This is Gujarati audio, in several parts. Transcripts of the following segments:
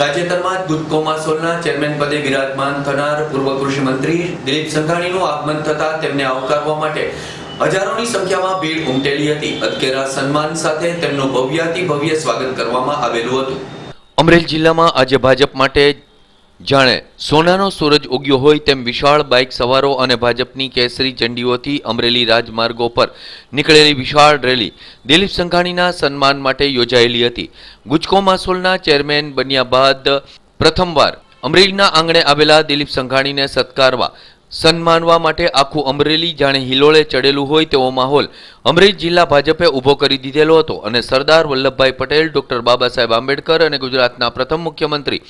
તાજેતરમાં જ ગુજકો માસોલના ચેરમેન પદે બિરાજમાન થનાર પૂર્વ કૃષિ મંત્રી દિલીપ સંઘાણીનું આગમન થતા તેમને આવકારવા માટે હજારોની સંખ્યામાં ભીડ ઉમટેલી હતી. અદકેરા સન્માન સાથે તેમનું ભવ્યાતિ ભવ્ય સ્વાગત કરવામાં આવેલું હતું. અમરેલી જિલ્લામાં આજે ભાજપ માટે જાણે સોનાનો સૂરજ ઉગ્યો હોય તેમ વિશાળ બાઇક સવારો અને ભાજપની કેસરી ઝંડીઓથી અમરેલી રાજમાર્ગો પર નીકળેલી વિશાળ રેલી દિલીપ સંઘાણીના સન્માન માટે યોજાયેલી હતી. ગુજકો માસોલના ચેરમેન બન્યા બાદ પ્રથમવાર અમરેલીના આંગણે આવેલા દિલીપ સંઘાણીને સત્કારવા, સન્માનવા માટે આખું અમરેલી જાણે હિલોળે ચડેલું હોય તેવો માહોલ અમરેલી જિલ્લા ભાજપે ઊભો કરી દીધેલો હતો અને સરદાર વલ્લભભાઈ પટેલ, ડોક્ટર બાબા સાહેબ આંબેડકર અને ગુજરાતના પ્રથમ મુખ્યમંત્રી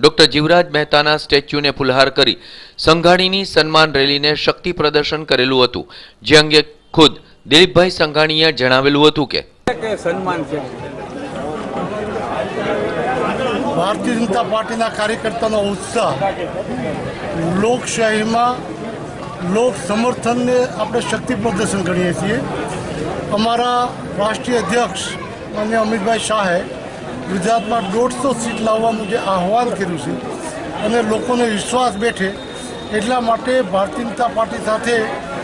ડોક્ટર જીવરાજ મહેતાના સ્ટેચ્યુને ફુલહાર કરી સંઘાણીની સન્માન રેલીને શક્તિ પ્રદર્શન કરેલું હતું. જે અંગે ખુદ દિલીપભાઈ સંઘાણીએ જણાવેલું હતું કે સન્માન છે? ભારતીય જનતા પાર્ટીના કાર્યકર્તાનો ઉત્સાહ લોકશાહીમાં લોક સમર્થનને આપણે શક્તિ પ્રદર્શન કરીએ છીએ. અમારા રાષ્ટ્રીય અધ્યક્ષ અને અમિતભાઈ શાહે ગુજરાતમાં દોઢસો સીટ લાવવાનું જે આહવાન કર્યું છે અને લોકોને વિશ્વાસ બેઠે એટલા માટે ભારતીય જનતા પાર્ટી સાથે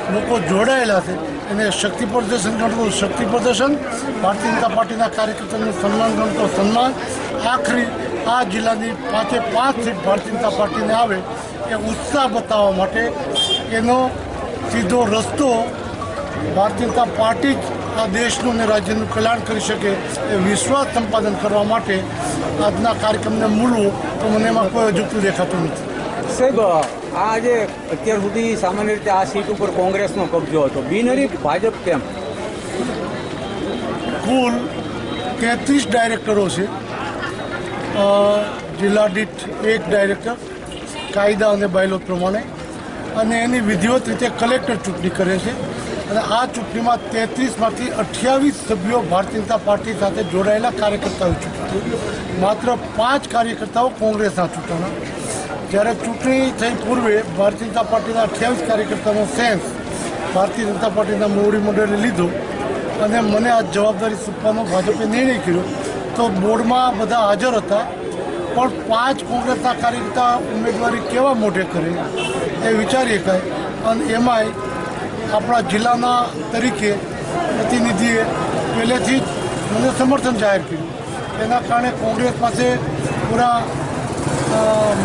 લોકો જોડાયેલા છે એને શક્તિ પ્રદર્શન ગણતું શક્તિ પ્રદર્શન ભારતીય જનતા પાર્ટીના કાર્યકર્તાનું સન્માન ગણતો સન્માન આખરી આ જિલ્લાની પાંચે પાંચ સીટ ભારતીય જનતા પાર્ટીને આવે એ ઉત્સાહ બતાવવા માટે એનો સીધો રસ્તો ભારતીય જનતા પાર્ટી જ આ દેશનું અને રાજ્યનું કલ્યાણ કરી શકે એ વિશ્વાસ સંપાદન કરવા માટે આજના કાર્યક્રમને મૂળવું તો મને એમાં કોઈ અજુકતું દેખાતું નથી. સાહેબ આ આજે અત્યાર સુધી સામાન્ય રીતે આ સીટ ઉપર કોંગ્રેસનો કબજો હતો. બિનહરીફ ભાજપ કેમ? કુલ તેત્રીસ ડાયરેક્ટરો છે. જિલ્લા દીઠ એક ડાયરેક્ટર કાયદા અને બાયલો પ્રમાણે. અને એની વિધિવત રીતે કલેક્ટર ચૂંટણી કરે છે. અને આ ચૂંટણીમાં તેત્રીસમાંથી અઠ્યાવીસ સભ્યો ભારતીય જનતા પાર્ટી સાથે જોડાયેલા કાર્યકર્તાઓ ચૂંટાયા માત્ર પાંચ કાર્યકર્તાઓ કોંગ્રેસના ચૂંટાણા. જ્યારે ચૂંટણી થઈ પૂર્વે ભારતીય જનતા પાર્ટીના અઠ્યાવીસ કાર્યકર્તાનો સેન્સ ભારતીય જનતા પાર્ટીના મોવડી મંડળે લીધો અને મને આ જવાબદારી સોંપવાનો ભાજપે નિર્ણય કર્યો, તો બોર્ડમાં બધા હાજર હતા. પણ પાંચ કોંગ્રેસના કાર્યકર્તા ઉમેદવારી કેવા મોઢે કરે એ વિચારી શકાય અને એમાંય આપણા જિલ્લાના તરીકે પ્રતિનિધિએ પહેલેથી જ મને સમર્થન જાહેર કર્યું. એના કારણે કોંગ્રેસ પાસે પૂરા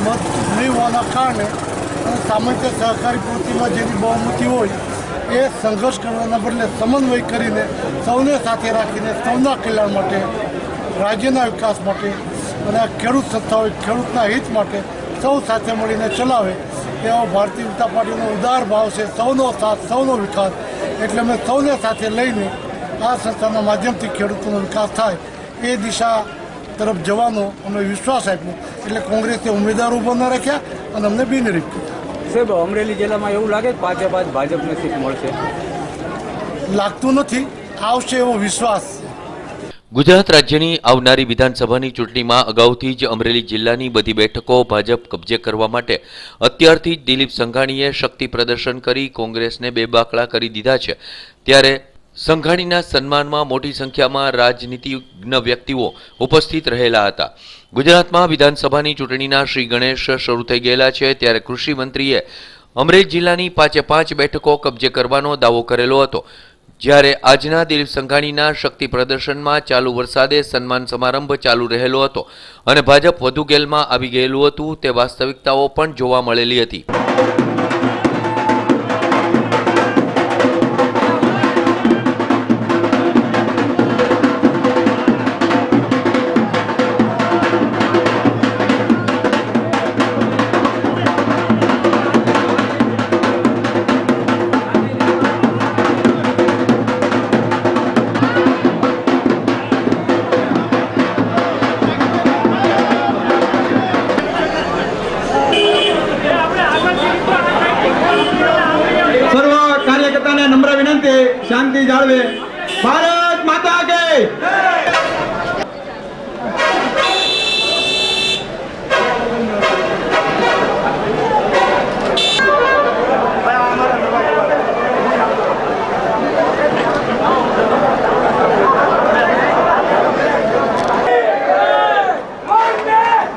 મત નહીં હોવાના કારણે સામાન્ય સહકારી પ્રવૃત્તિમાં જેની બહુમતી હોય એ સંઘર્ષ કરવાના બદલે સમન્વય કરીને સૌને સાથે રાખીને સૌના કલ્યાણ માટે, રાજ્યના વિકાસ માટે અને ખેડૂત સંસ્થાઓ ખેડૂતના હિત માટે સૌ સાથે મળીને ચલાવે એવો ભારતીય જનતા પાર્ટીનો ઉદાર ભાવ છે સૌનો સાથ સૌનો વિકાસ. એટલે અમે સૌને સાથે લઈને આ સંસ્થાના માધ્યમથી ખેડૂતોનો વિકાસ થાય એ દિશા તરફ જવાનો અમે વિશ્વાસ આપ્યો. એટલે કોંગ્રેસે ઉમેદવાર ઊભો ન રાખ્યા અને અમને બિનહરીફ કર્યા. સાહેબ અમરેલી જિલ્લામાં એવું લાગે કે પાંચે પાંચ ભાજપને સીટ મળશે? લાગતું નથી. આવશે એવો વિશ્વાસ. ગુજરાત રાજ્યની આવનારી વિધાનસભાની ચૂંટણીમાં અગાઉથી જ અમરેલી જિલ્લાની બધી બેઠકો ભાજપ કબજે કરવા માટે અત્યારથી જ દિલીપ સંઘાણીએ શક્તિ પ્રદર્શન કરી કોંગ્રેસને બેબાકળા કરી દીધા છે. ત્યારે સંઘાણીના સન્માનમાં મોટી સંખ્યામાં રાજનીતિજ્ઞ વ્યક્તિઓ ઉપસ્થિત રહેલા હતા. ગુજરાતમાં વિધાનસભાની ચૂંટણીના શ્રી ગણેશ શરૂ થઈ ગયેલા છે. ત્યારે કૃષિ મંત્રીએ અમરેલી જિલ્લાની પાંચે પાંચ બેઠકો કબજે કરવાનો દાવો કરેલો હતો. જ્યારે આજના દિલીપ સંઘાણીના શક્તિ પ્રદર્શનમાં ચાલુ વરસાદે સન્માન સમારંભ ચાલુ રહેલો હતો અને ભાજપ વધુ ગેલમાં આવી ગયેલું હતું તે વાસ્તવિકતાઓ પણ જોવા મળેલી હતી. વિનંતી શાંતિ જાળવે. ભારત માતા કે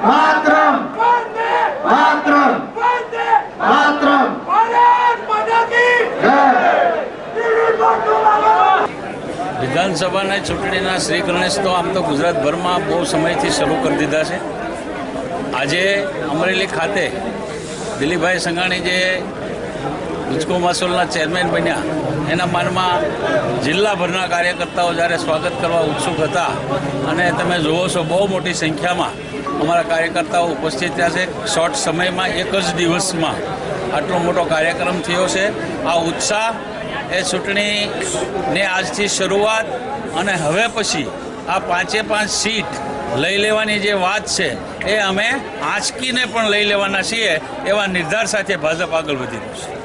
ભારત વિધાનસભાના ચૂંટણીના શ્રી ગણેશ તો આમ તો ગુજરાતભરમાં બહુ સમયથી શરૂ કરી દીધા છે. આજે અમરેલી ખાતે દિલીપભાઈ સંઘાણી જે ગુજકો માસોલના ચેરમેન બન્યા, એના માનમાં જિલ્લાભરના કાર્યકર્તાઓ જ્યારે સ્વાગત કરવા ઉત્સુક હતા અને તમે જુઓ છો બહુ મોટી સંખ્યામાં અમારા કાર્યકર્તાઓ ઉપસ્થિત થયા છે. શોર્ટ સમયમાં એક જ દિવસમાં આટલો મોટો કાર્યક્રમ થયો છે. આ ઉત્સાહ એ ચૂંટણીની આજથી શરૂઆત અને હવે પછી આ પાંચે પાંચ સીટ લઈ લેવાની જે વાત છે, એ અમે આંચકીને પણ લઈ લેવાના છીએ એવા નિર્ધાર સાથે ભાજપ આગળ વધી રહ્યું છે.